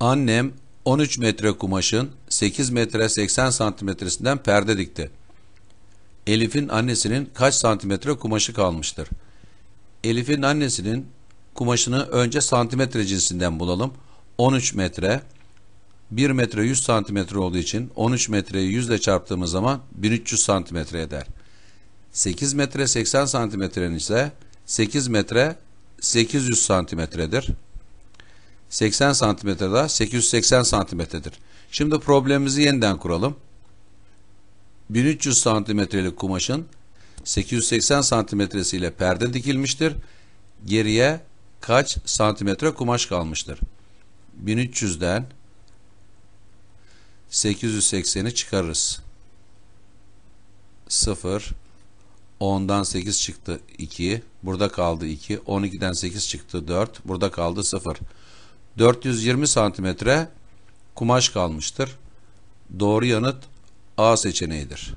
Annem 13 metre kumaşın 8 metre 80 santimetresinden perde dikti. Elif'in annesinin kaç santimetre kumaşı kalmıştır? Elif'in annesinin kumaşını önce santimetre cinsinden bulalım. 13 metre 1 metre 100 santimetre olduğu için 13 metreyi 100 ile çarptığımız zaman 1300 santimetre eder. 8 metre 80 santimetrenin ise 8 metre 800 santimetredir. 80 santimetre daha 880 santimetredir. Şimdi problemimizi yeniden kuralım. 1300 santimetrelik kumaşın 880 santimetresiyle perde dikilmiştir. Geriye kaç santimetre kumaş kalmıştır? 1300'den 880'i çıkarırız. 0 10'dan 8 çıktı 2. Burada kaldı 2. 12'den 8 çıktı 4. Burada kaldı 0. 420 santimetre kumaş kalmıştır. Doğru yanıt A seçeneğidir.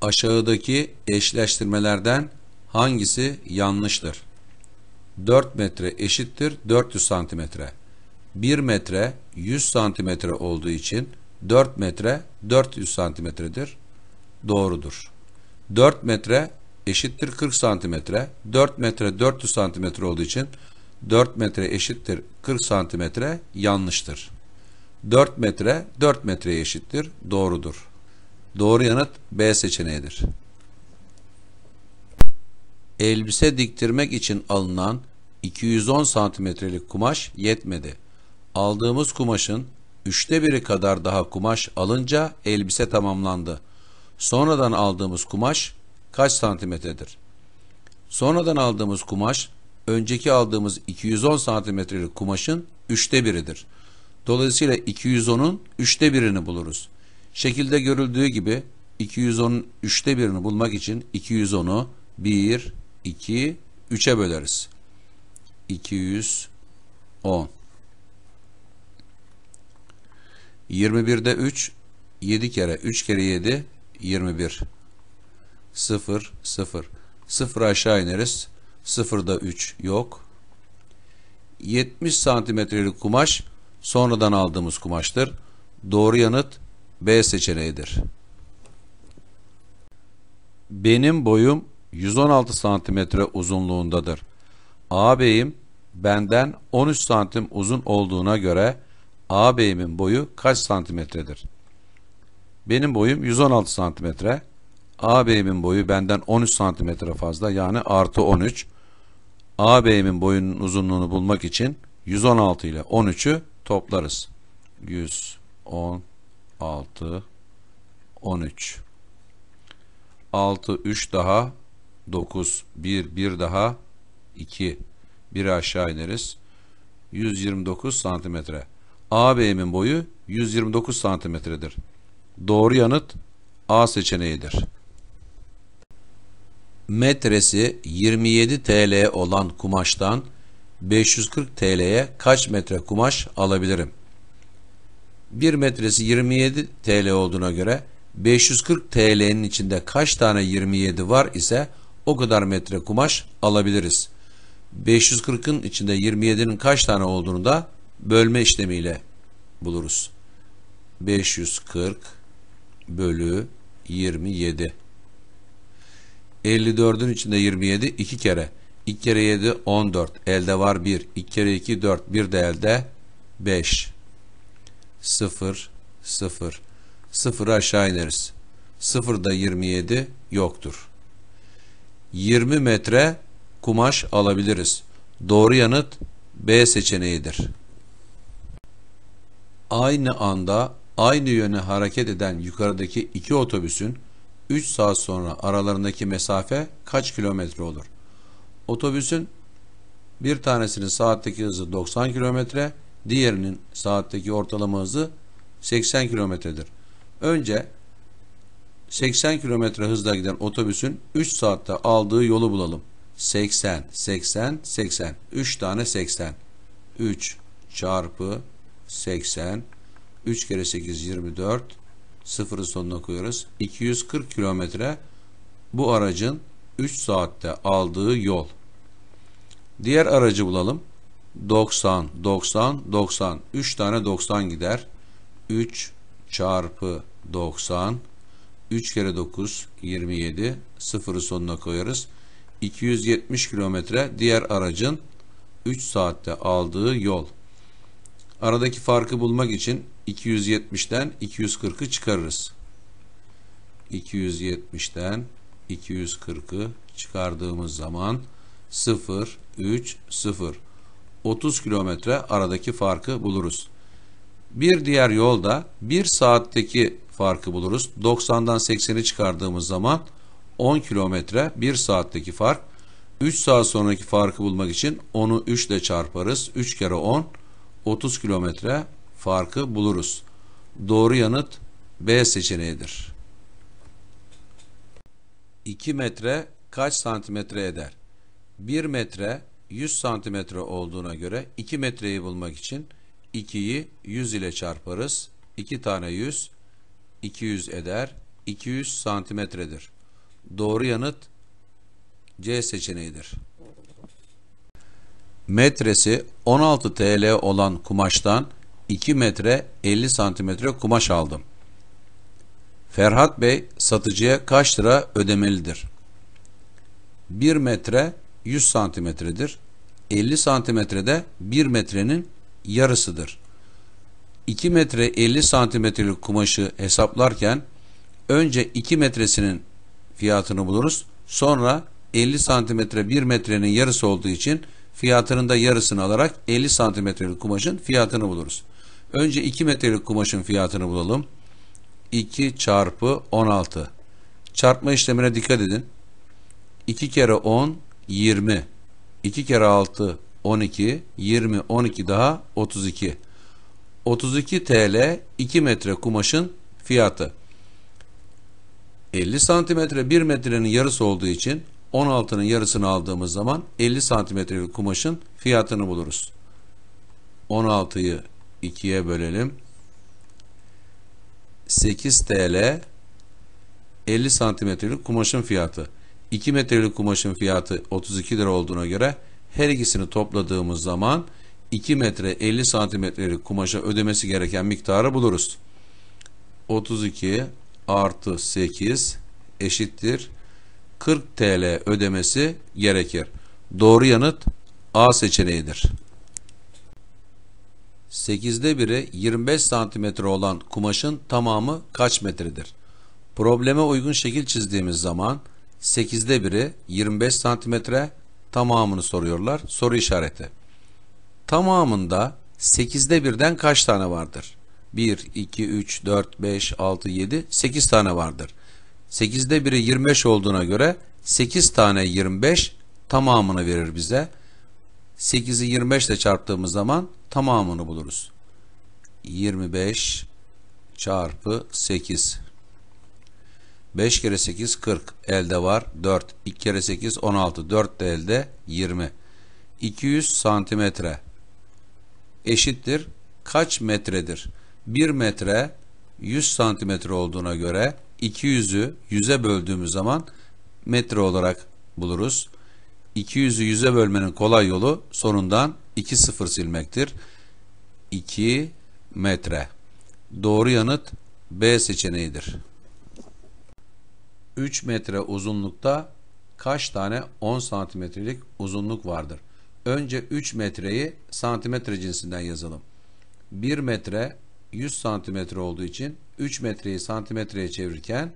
Aşağıdaki eşleştirmelerden hangisi yanlıştır? 4 metre eşittir 400 santimetre. 1 metre 100 santimetre olduğu için 4 metre 400 santimetredir. Doğrudur. 4 metre eşittir 40 santimetre. 4 metre 400 santimetre olduğu için 4 metre eşittir 40 santimetre yanlıştır. 4 metre 4 metreye eşittir doğrudur. Doğru yanıt B seçeneğidir. Elbise diktirmek için alınan 210 santimetrelik kumaş yetmedi. Aldığımız kumaşın üçte biri kadar daha kumaş alınca elbise tamamlandı. Sonradan aldığımız kumaş kaç santimetredir? Sonradan aldığımız kumaş önceki aldığımız 210 santimetrelik kumaşın üçte biridir. Dolayısıyla 210'un üçte birini buluruz. Şekilde görüldüğü gibi 210'un üçte birini bulmak için 210'u 1, 2, 3'e böleriz. 210 21'de 3, 7 kere, 3 kere 7, 21. 0, 0. 0 aşağı ineriz. 0'da 3 yok. 70 santimetrelik kumaş sonradan aldığımız kumaştır. Doğru yanıt B seçeneğidir. Benim boyum 116 santimetre uzunluğundadır. Ağabeyim benden 13 santim uzun olduğuna göre ağabeyimin boyu kaç santimetredir? Benim boyum 116 santimetre. Ağabeyimin boyu benden 13 santimetre fazla yani artı 13. Ağabeyimin boyunun uzunluğunu bulmak için 116 ile 13'ü toplarız. 116 13 6 3 daha 9 1 1 daha 2 1 aşağı ineriz. 129 santimetre. AB'min boyu 129 santimetredir. Doğru yanıt A seçeneğidir. Metresi 27 TL olan kumaştan 540 TL'ye kaç metre kumaş alabilirim? 1 metresi 27 TL olduğuna göre 540 TL'nin içinde kaç tane 27 var ise o kadar metre kumaş alabiliriz. 540'ın içinde 27'nin kaç tane olduğunu da bölme işlemiyle buluruz. 540 bölü 27. 54'ün içinde 27 2 kere. 2 kere 7 14. Elde var 1. 2 kere 2 4. 1 de elde 5. 0 0. 0 aşağı ineriz. 0'da 27 yoktur. 20 metre kumaş alabiliriz. Doğru yanıt B seçeneğidir. Aynı anda aynı yöne hareket eden yukarıdaki iki otobüsün 3 saat sonra aralarındaki mesafe kaç kilometre olur? Otobüsün bir tanesinin saatteki hızı 90 kilometre, diğerinin saatteki ortalama hızı 80 kilometredir. Önce 80 kilometre hızla giden otobüsün 3 saatte aldığı yolu bulalım. 80, 80, 80. 3 tane 80. 3 çarpı 80. 3 kere 8 24. Sıfırı sonuna koyuyoruz. 240 kilometre bu aracın 3 saatte aldığı yol. Diğer aracı bulalım. 90, 90, 90. 3 tane 90 gider. 3 çarpı 90. 3 kere 9, 27. Sıfırı sonuna koyarız. 270 kilometre diğer aracın 3 saatte aldığı yol. Aradaki farkı bulmak için 270'ten 240'ı çıkarırız. 270'ten 240'ı çıkardığımız zaman 0, 3, 0. 30 kilometre aradaki farkı buluruz. Bir diğer yolda 1 saatteki farkı buluruz. 90'dan 80'i çıkardığımız zaman 10 kilometre 1 saatteki fark. 3 saat sonraki farkı bulmak için 10'u 3 ile çarparız. 3 kere 10 30 kilometre farkı buluruz. Doğru yanıt B seçeneğidir. 2 metre kaç santimetre eder? 1 metre 100 santimetre olduğuna göre 2 metreyi bulmak için 2'yi 100 ile çarparız. 2 tane 100 200 eder. 200 santimetredir. Doğru yanıt C seçeneğidir. Metresi 16 TL olan kumaştan 2 metre 50 santimetre kumaş aldım. Ferhat Bey satıcıya kaç lira ödemelidir? 1 metre 100 santimetredir. 50 santimetrede 1 metrenin yarısıdır. 2 metre 50 santimetrelik kumaşı hesaplarken önce 2 metresinin fiyatını buluruz. Sonra 50 santimetre 1 metrenin yarısı olduğu için fiyatının da yarısını alarak 50 santimetrelik kumaşın fiyatını buluruz. Önce 2 metrelik kumaşın fiyatını bulalım. 2 çarpı 16. Çarpma işlemine dikkat edin. 2 kere 10 20. 2 kere 6 12. 20 12 daha 32. 32 TL 2 metre kumaşın fiyatı. 50 santimetre 1 metrenin yarısı olduğu için 16'nın yarısını aldığımız zaman 50 santimetrelik kumaşın fiyatını buluruz. 16'yı 2'ye bölelim. 8 TL 50 santimetrelik kumaşın fiyatı. 2 metrelik kumaşın fiyatı 32 lira olduğuna göre her ikisini topladığımız zaman 2 metre 50 santimetrelik kumaşa ödemesi gereken miktarı buluruz. 32 artı 8 eşittir 40 TL ödemesi gerekir. Doğru yanıt A seçeneğidir. 8'de biri 25 santimetre olan kumaşın tamamı kaç metredir? Probleme uygun şekil çizdiğimiz zaman 8'de biri 25 santimetre tamamını soruyorlar. Soru işareti. Tamamında 8'de birden kaç tane vardır? 1, 2, 3, 4, 5, 6, 7, 8 tane vardır. 8'de biri 25 olduğuna göre 8 tane 25 tamamını verir bize. 8'i 25 ile çarptığımız zaman tamamını buluruz. 25 çarpı 8. 5 kere 8 40 elde var 4. 2 kere 8 16 4 de elde 20. 200 santimetre eşittir kaç metredir? 1 metre 100 santimetre olduğuna göre 200'ü 100'e böldüğümüz zaman metre olarak buluruz. 200'ü 100'e bölmenin kolay yolu sonundan 2 sıfır silmektir. 2 metre. Doğru yanıt B seçeneğidir. 3 metre uzunlukta kaç tane 10 santimetrelik uzunluk vardır? Önce 3 metreyi santimetre cinsinden yazalım. 1 metre 100 santimetre olduğu için 3 metreyi santimetreye çevirirken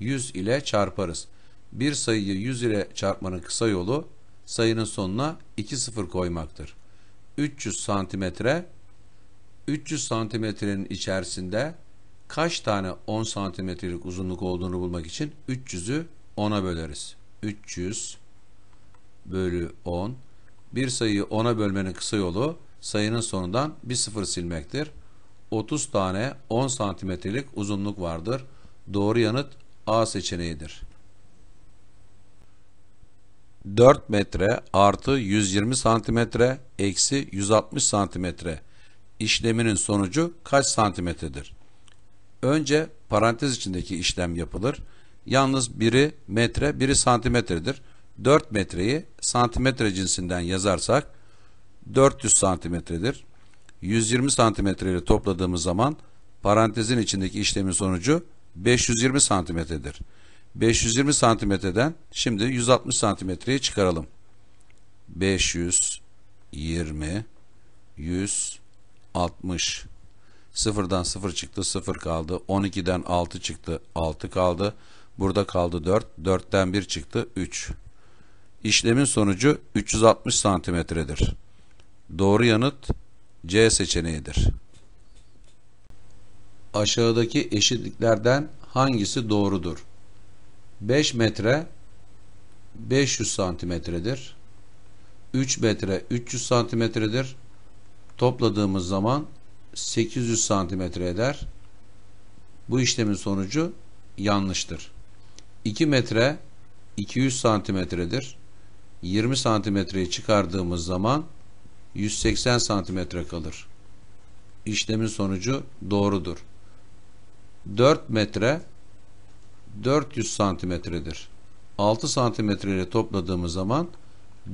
100 ile çarparız. Bir sayıyı 100 ile çarpmanın kısa yolu sayının sonuna 2 sıfır koymaktır. 300 santimetre 300 santimetrenin içerisinde kaç tane 10 santimetrelik uzunluk olduğunu bulmak için 300'ü 10'a böleriz. 300 bölü 10 bir sayıyı 10'a bölmenin kısa yolu sayının sonundan bir sıfır silmektir. 30 tane 10 santimetrelik uzunluk vardır. Doğru yanıt A seçeneğidir. 4 metre artı 120 santimetre eksi 160 santimetre işleminin sonucu kaç santimetredir? Önce parantez içindeki işlem yapılır. Yalnız biri metre, biri santimetredir. 4 metreyi santimetre cinsinden yazarsak 400 santimetredir. 120 santimetre ile topladığımız zaman parantezin içindeki işlemin sonucu 520 santimetredir. 520 santimetreden şimdi 160 santimetreyi çıkaralım. 520 160 Sıfırdan 0 çıktı 0 kaldı. 12'den 6 çıktı 6 kaldı. Burada kaldı 4. 4'ten 1 çıktı 3. İşlemin sonucu 360 santimetredir. Doğru yanıt C seçeneğidir. Aşağıdaki eşitliklerden hangisi doğrudur? 5 metre 500 santimetredir. 3 metre 300 santimetredir. Topladığımız zaman 800 santimetre eder. Bu işlemin sonucu yanlıştır. 2 metre 200 santimetredir. 20 santimetreyi çıkardığımız zaman 180 santimetre kalır. İşlemin sonucu doğrudur. 4 metre 400 santimetredir. 6 santimetre ile topladığımız zaman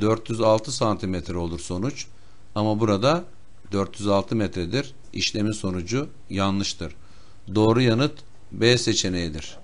406 santimetre olur sonuç. Ama burada 406 metredir. İşlemin sonucu yanlıştır. Doğru yanıt B seçeneğidir.